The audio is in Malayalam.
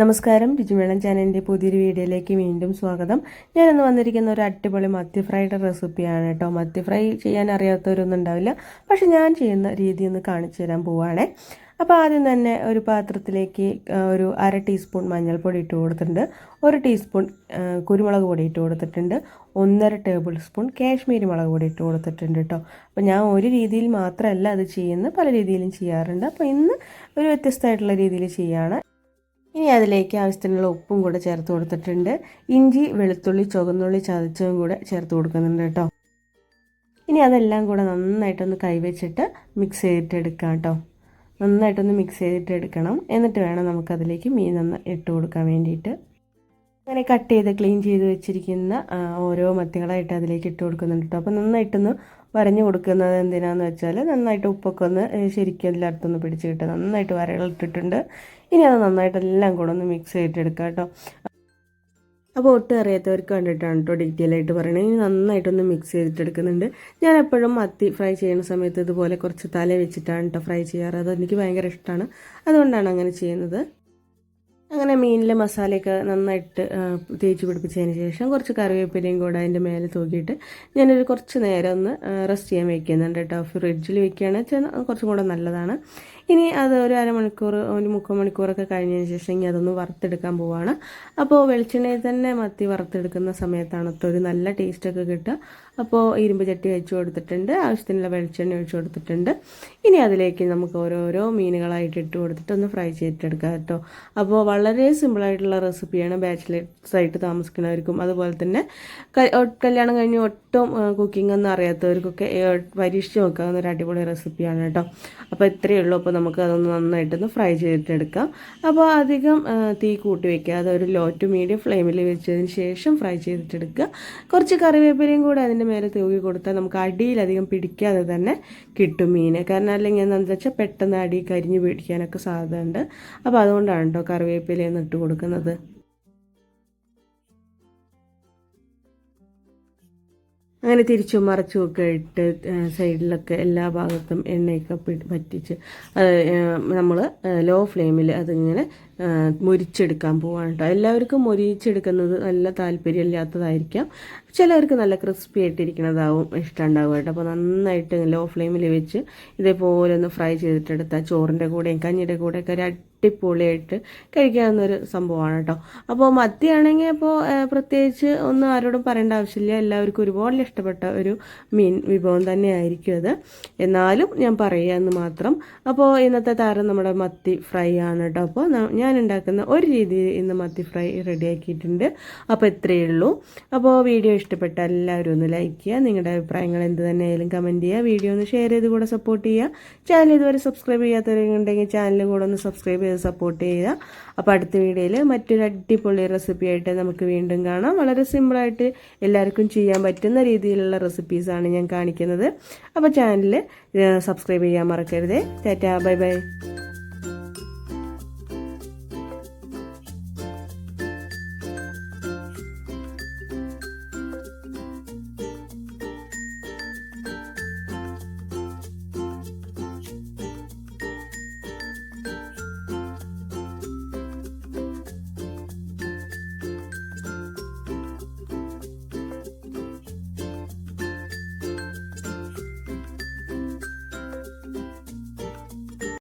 നമസ്കാരം രുചിമേളം ചാനലിന്റെ പുതിയൊരു വീഡിയോയിലേക്ക് വീണ്ടും സ്വാഗതം. ഞാനിന്ന് വന്നിരിക്കുന്ന ഒരു അടിപൊളി മത്തി ഫ്രൈയുടെ റെസിപ്പിയാണ് കേട്ടോ. മത്തി ഫ്രൈ ചെയ്യാൻ അറിയാത്തവരൊന്നും ഉണ്ടാവില്ല. പക്ഷെ ഞാൻ ചെയ്യുന്ന രീതി ഒന്ന് കാണിച്ചു തരാൻ പോവുകയാണേ അപ്പോൾ ആദ്യം തന്നെ ഒരു പാത്രത്തിലേക്ക് ഒരു അര ടീസ്പൂൺ മഞ്ഞൾപ്പൊടി ഇട്ട് കൊടുത്തിട്ടുണ്ട്. ഒരു ടീസ്പൂൺ കുരുമുളക് പൊടി ഇട്ട് കൊടുത്തിട്ടുണ്ട്. ഒന്നര ടേബിൾ സ്പൂൺ കാശ്മീരി മുളക് പൊടി ഇട്ട് കൊടുത്തിട്ടുണ്ട് കേട്ടോ. അപ്പോൾ ഞാൻ ഒരു രീതിയിൽ മാത്രമല്ല അത് ചെയ്യുന്നത്. പല രീതിയിലും ചെയ്യാറുണ്ട്. അപ്പോൾ ഇന്ന് ഒരു വ്യത്യസ്തമായിട്ടുള്ള രീതിയിൽ ചെയ്യുകയാണ്. ഇനി അതിലേക്ക് ആവശ്യത്തിനുള്ള ഉപ്പും കൂടെ ചേർത്ത് കൊടുത്തിട്ടുണ്ട്. ഇഞ്ചി വെളുത്തുള്ളി ചുവന്നുള്ളി ചതച്ചതും കൂടെ ചേർത്ത് കൊടുക്കുന്നുണ്ട് കേട്ടോ. ഇനി അതെല്ലാം കൂടെ നന്നായിട്ടൊന്ന് കൈവച്ചിട്ട് മിക്സ് ചെയ്തിട്ട് എടുക്കാം കേട്ടോ. നന്നായിട്ടൊന്ന് മിക്സ് ചെയ്തിട്ട് എടുക്കണം എന്നിട്ട് വേണം നമുക്കതിലേക്ക് മീൻ നന്ന ഇട്ട് കൊടുക്കാൻ വേണ്ടിയിട്ട്. അങ്ങനെ കട്ട് ചെയ്ത് ക്ലീൻ ചെയ്ത് വെച്ചിരിക്കുന്ന ഓരോ മത്തികളായിട്ട് അതിലേക്ക് ഇട്ട് കൊടുക്കുന്നുണ്ട് കേട്ടോ. അപ്പോൾ നന്നായിട്ടൊന്ന് വരഞ്ഞു കൊടുക്കുന്നത് എന്തിനാന്ന് വെച്ചാൽ നന്നായിട്ട് ഉപ്പൊക്കെ ഒന്ന് ശരിക്കും ശരിക്കും എല്ലായിടത്തൊന്ന് പിടിച്ച് കിട്ടുക. നന്നായിട്ട് വരകളിട്ടിട്ടുണ്ട് ഇനി അത് നന്നായിട്ട് എല്ലാം കൂടെ ഒന്ന് മിക്സ് ചെയ്തിട്ടെടുക്കാം കേട്ടോ. അപ്പോൾ ഒട്ടും അറിയാത്തവർക്ക് വേണ്ടിയിട്ടാണ് കേട്ടോ ഡീറ്റെയിൽ ആയിട്ട് പറയണത് ഇനി നന്നായിട്ടൊന്ന് മിക്സ് ചെയ്തിട്ടെടുക്കുന്നുണ്ട് ഞാൻ എപ്പോഴും മത്തി ഫ്രൈ ചെയ്യുന്ന സമയത്ത് ഇതുപോലെ കുറച്ച് തല വെച്ചിട്ടാണ് കേട്ടോ ഫ്രൈ ചെയ്യാറ്. അത് എനിക്ക് ഭയങ്കര ഇഷ്ടമാണ് അതുകൊണ്ടാണ് അങ്ങനെ ചെയ്യുന്നത്. അങ്ങനെ മീനിലെ മസാലയൊക്കെ നന്നായിട്ട് തേച്ച് പിടിപ്പിച്ചതിന് ശേഷം കുറച്ച് കറിവേപ്പിലയും കൂടെ അതിന്റെ മേലെ തൂക്കിയിട്ട് ഞാനൊരു കുറച്ച് നേരം ഒന്ന് റെസ്റ്റ് ചെയ്യാൻ വെക്കുന്നുണ്ട് കേട്ടോ. ഫ്രിഡ്ജിൽ വെക്കുകയാണെന്ന് വെച്ചാൽ കുറച്ചും കൂടെ നല്ലതാണ്. ഇനി അത് ഒരു അരമണിക്കൂർ ഒരു മുക്കാൽ മണിക്കൂറൊക്കെ കഴിഞ്ഞതിന് ശേഷം ഇനി അതൊന്ന് വറുത്തെടുക്കാൻ പോവാണ്. അപ്പോൾ വെളിച്ചെണ്ണയിൽ തന്നെ മത്തി വറുത്തെടുക്കുന്ന സമയത്താണ് ഒരു നല്ല ടേസ്റ്റൊക്കെ കിട്ടുക. അപ്പോൾ ഇരുമ്പ് ചട്ടി വെച്ച് കൊടുത്തിട്ടുണ്ട് ആവശ്യത്തിനുള്ള വെളിച്ചെണ്ണ ഒഴിച്ചു കൊടുത്തിട്ടുണ്ട്. ഇനി അതിലേക്ക് നമുക്ക് ഓരോരോ മീനുകളായിട്ട് ഇട്ട് കൊടുത്തിട്ട് ഒന്ന് ഫ്രൈ ചെയ്തിട്ടെടുക്കാം കേട്ടോ. അപ്പോൾ വളരെ സിമ്പിളായിട്ടുള്ള റെസിപ്പിയാണ് ബാച്ചിലേഴ്സ് ആയിട്ട് താമസിക്കുന്നവർക്കും. അതുപോലെ തന്നെ കല്യാണം കഴിഞ്ഞ് ഒട്ടും കുക്കിംഗ് ഒന്നും അറിയാത്തവർക്കൊക്കെ പരീക്ഷിച്ച് നോക്കാവുന്ന ഒരു അടിപൊളി റെസിപ്പിയാണ് കേട്ടോ. അപ്പോൾ ഇത്രയേ ഉള്ളൂ. അപ്പോൾ നമുക്ക് അതൊന്ന് നന്നായിട്ടൊന്ന് ഫ്രൈ ചെയ്തിട്ടെടുക്കാം അപ്പോൾ അധികം തീ കൂട്ടി വെക്കാതെ ഒരു ലോ ടു മീഡിയം ഫ്ലെയിമിൽ വെച്ചതിന് ശേഷം ഫ്രൈ ചെയ്തിട്ടെടുക്കുക. കുറച്ച് കറിവേപ്പിലയും കൂടെ അതിന്റെ മേലെ തൂകി കൊടുത്താൽ നമുക്ക് അടിയിലധികം പിടിക്കാതെ തന്നെ കിട്ടും മീൻ. കാരണം അല്ലെങ്കിൽ എന്താണെന്ന് വെച്ചാൽ പെട്ടെന്ന് അടി കരിഞ്ഞ് പിടിക്കാനൊക്കെ സാധ്യതയുണ്ട്. അപ്പോൾ അതുകൊണ്ടാണ് കേട്ടോ കറിവേപ്പിലയൊന്നും ഇട്ട് കൊടുക്കുന്നത്. അങ്ങനെ തിരിച്ചു മറച്ചുമൊക്കെ ഇട്ട് സൈഡിലൊക്കെ എല്ലാ ഭാഗത്തും എണ്ണയൊക്കെ പറ്റിച്ച് പറ്റിച്ച് നമ്മൾ ലോ ഫ്ലെയിമിൽ അതിങ്ങനെ മുരിച്ചെടുക്കാൻ പോവാണ് കേട്ടോ എല്ലാവർക്കും മുരിച്ചെടുക്കുന്നത് നല്ല താല്പര്യമില്ലാത്തതായിരിക്കാം. ചിലവർക്ക് നല്ല ക്രിസ്പി ആയിട്ടിരിക്കുന്നതാവും ഇഷ്ടമുണ്ടാവും കേട്ടോ അപ്പോൾ നന്നായിട്ട് ലോ ഫ്ലെയിമിൽ വെച്ച് ഇതേപോലെ ഒന്ന് ഫ്രൈ ചെയ്തിട്ടെടുത്താൽ ചോറിന്റെ കൂടെയും കഞ്ഞിയുടെ കൂടെയൊക്കെ ഒരു അടിപൊളിയായിട്ട് കഴിക്കാവുന്ന ഒരു സംഭവമാണ് കേട്ടോ. അപ്പോൾ മത്തിയാണെങ്കിൽ അപ്പോൾ പ്രത്യേകിച്ച് ഒന്നും ആരോടും പറയേണ്ട ആവശ്യമില്ല. എല്ലാവർക്കും ഒരുപാട് ഇഷ്ടപ്പെട്ട ഒരു മീൻ വിഭവം തന്നെയായിരിക്കും അത്. എന്നാലും ഞാൻ പറയുക എന്ന് മാത്രം. അപ്പോൾ ഇന്നത്തെ താരം നമ്മുടെ മത്തി ഫ്രൈ ആണ് കേട്ടോ. അപ്പോൾ ഞാൻ ഉണ്ടാക്കുന്ന ഒരു രീതിയിൽ ഇന്ന് മത്തി ഫ്രൈ റെഡിയാക്കിയിട്ടുണ്ട് അപ്പോൾ ഇത്രയേ ഉള്ളൂ. അപ്പോൾ വീഡിയോ ഇഷ്ടപ്പെട്ട എല്ലാവരും ഒന്ന് ലൈക്ക് ചെയ്യുക നിങ്ങളുടെ അഭിപ്രായങ്ങൾ എന്ത് തന്നെയായാലും കമന്റ് ചെയ്യുക വീഡിയോ ഒന്ന് ഷെയർ ചെയ്ത് കൂടെ സപ്പോർട്ട് ചെയ്യുക ചാനൽ ഇതുവരെ സബ്സ്ക്രൈബ് ചെയ്യാത്തവരുണ്ടെങ്കിൽ ചാനൽ കൂടെ ഒന്ന് സബ്സ്ക്രൈബ് സപ്പോർട്ട് ചെയ്യുക അപ്പോൾ അടുത്ത വീഡിയോയിൽ മറ്റൊരു അടിപൊളി റെസിപ്പി ആയിട്ട് നമുക്ക് വീണ്ടും കാണാം. വളരെ സിമ്പിളായിട്ട് എല്ലാവർക്കും ചെയ്യാൻ പറ്റുന്ന രീതിയിലുള്ള റെസിപ്പീസാണ് ഞാൻ കാണിക്കുന്നത്. അപ്പോൾ ചാനൽ സബ്സ്ക്രൈബ് ചെയ്യാൻ മറക്കരുത്. Tata bye bye